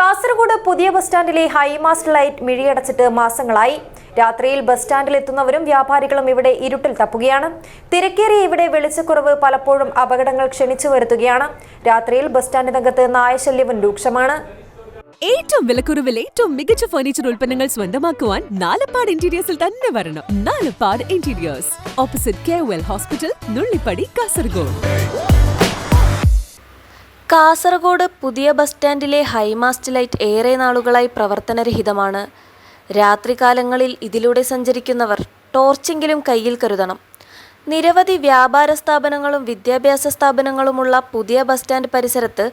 കാസർഗോഡ് പുതിയ ബസ് സ്റ്റാൻഡിലെ high mast light മിഴിയടച്ചിട്ട് മാസങ്ങളായി. രാത്രിയിൽ ബസ് സ്റ്റാൻഡിൽ എത്തുന്നവരും വ്യാപാരികളും ഇവിടെ ഇരുട്ടിൽ തപ്പുകയാണ്. തിരക്കേറിയ ഇവിടെ വെളിച്ചക്കുറവ് പലപ്പോഴും അപകടങ്ങൾ ക്ഷണിച്ചു വരുത്തുകയാണ്. രാത്രിയിൽ ബസ് സ്റ്റാൻഡ് രംഗത്ത് നായശല്യവും രൂക്ഷമാണ്. ഏറ്റവും വിലക്കുറവിൽ ഏറ്റവും മികച്ച ഫർണിച്ചർ ഉൽപ്പന്നങ്ങൾ സ്വന്തമാക്കുവാൻ നാലപ്പാട് ഇന്റീരിയേഴ്സിൽ തന്നെ വരണം. Nalappad interiors opposite K hospital Nullippady Kasaragod Kasaragod പുതിയ ബസ് സ്റ്റാൻഡിലെ ഹൈമാസ്റ്റ് ലൈറ്റ് ഏറെ നാളുകളായി പ്രവർത്തനരഹിതമാണ്. രാത്രികാലങ്ങളിൽ ഇതിലൂടെ സഞ്ചരിക്കുന്നവർ ടോർച്ചെങ്കിലും കയ്യിൽ കരുതണം. നിരവധി വ്യാപാര സ്ഥാപനങ്ങളും വിദ്യാഭ്യാസ സ്ഥാപനങ്ങളുമുള്ള പുതിയ ബസ് സ്റ്റാൻഡ് പരിസരത്ത്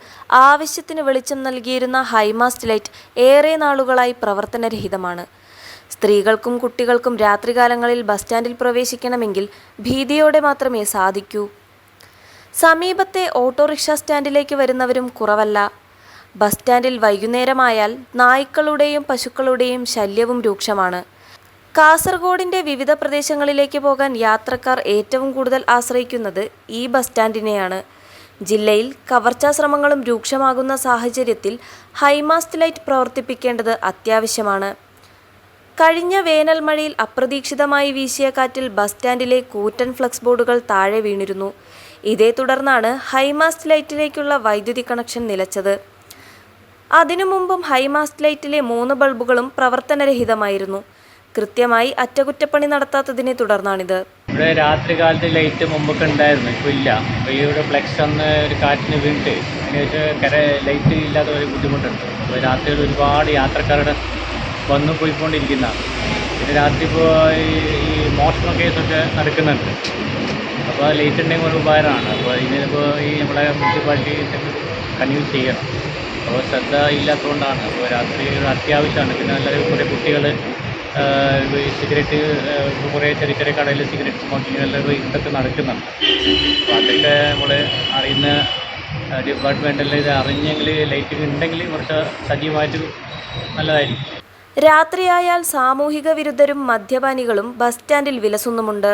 ആവശ്യത്തിന് വെളിച്ചം നൽകിയിരുന്ന ഹൈമാസ്റ്റ് ലൈറ്റ് ഏറെ നാളുകളായി പ്രവർത്തനരഹിതമാണ്. സ്ത്രീകൾക്കും കുട്ടികൾക്കും രാത്രികാലങ്ങളിൽ ബസ് സ്റ്റാൻഡിൽ പ്രവേശിക്കണമെങ്കിൽ ഭീതിയോടെ മാത്രമേ സാധിക്കൂ. സമീപത്തെ ഓട്ടോറിക്ഷ സ്റ്റാൻഡിലേക്ക് വരുന്നവരും കുറവല്ല. ബസ് സ്റ്റാൻഡിൽ വൈകുന്നേരമായാൽ നായ്ക്കളുടെയും പശുക്കളുടെയും ശല്യവും രൂക്ഷമാണ്. കാസർഗോഡിന്റെ വിവിധ പ്രദേശങ്ങളിലേക്ക് പോകാൻ യാത്രക്കാർ ഏറ്റവും കൂടുതൽ ആശ്രയിക്കുന്നത് ഈ ബസ് സ്റ്റാൻഡിനെയാണ്. ജില്ലയിൽ കവർച്ചാ ശ്രമങ്ങളും രൂക്ഷമാകുന്ന സാഹചര്യത്തിൽ ഹൈമാസ്റ്റ് ലൈറ്റ് പ്രവർത്തിപ്പിക്കേണ്ടത് അത്യാവശ്യമാണ്. കഴിഞ്ഞ വേനൽ മഴയിൽ അപ്രതീക്ഷിതമായി വീശിയ കാറ്റിൽ ബസ് സ്റ്റാൻഡിലെ കൂറ്റൻ ഫ്ലക്സ് ബോർഡുകൾ താഴെ വീണിരുന്നു. ഇതേ തുടർന്നാണ് ഹൈമാസ്റ്റ് ലൈറ്റിലേക്കുള്ള വൈദ്യുതി കണക്ഷൻ നിലച്ചത്. അതിനു മുമ്പും ഹൈമാസ്റ്റ് ലൈറ്റിലെ മൂന്ന് ബൾബുകളും പ്രവർത്തനരഹിതമായിരുന്നു. കൃത്യമായി അറ്റകുറ്റപ്പണി നടത്താത്തതിനെ തുടർന്നാണിത്. ഇവിടെ രാത്രി കാലത്ത് ലൈറ്റ് മുമ്പൊക്കെ ഉണ്ടായിരുന്നു ഇപ്പോൾ ഇല്ല. അപ്പോൾ ഇവിടെ ഫ്ലെക്സ് ഒന്ന് ഒരു കാറ്റിന് വീണിട്ട് അതിനുശേഷം ലൈറ്റ് ഇല്ലാത്ത ഒരു ബുദ്ധിമുട്ടുണ്ട്. അപ്പോൾ രാത്രിയിൽ ഒരുപാട് യാത്രക്കാരുടെ വന്നു പോയിക്കൊണ്ടിരിക്കുന്നതാണ്. പിന്നെ രാത്രി ഇപ്പോൾ ഈ മോഷണ കേസൊക്കെ നടക്കുന്നുണ്ട്. അപ്പോൾ ലേറ്റ് ഉണ്ടെങ്കിൽ ഒരു ഉപകാരമാണ്. അപ്പോൾ ഇതിനിപ്പോൾ ഈ നമ്മുടെ മുനിസിപ്പാലിറ്റി കണ്ടിന്യൂ ചെയ്യണം. അപ്പോൾ ശ്രദ്ധ ഇല്ലാത്തതുകൊണ്ടാണ്. അപ്പോൾ രാത്രി ഒരു അത്യാവശ്യമാണ്. പിന്നെ നല്ല കുറേ കുട്ടികൾ സിഗരറ്റ് കുറേ ചെറിയ ചെറിയ കടയിൽ സിഗരറ്റ് സ്മോക്കിങ് എല്ലാം ഇതൊക്കെ നടക്കുന്നുണ്ട്. അപ്പോൾ അതൊക്കെ നമ്മൾ അറിയുന്ന ഡിപ്പാർട്ട്മെന്റിൽ ഇത് അറിഞ്ഞെങ്കിൽ ലൈറ്റ് ഉണ്ടെങ്കിൽ കുറച്ച് സജീവമായിട്ട് നല്ലതായിരിക്കും. രാത്രിയായാൽ സാമൂഹിക വിരുദ്ധരും മദ്യപാനികളും ബസ് സ്റ്റാൻഡിൽ വിലസുന്നുമുണ്ട്.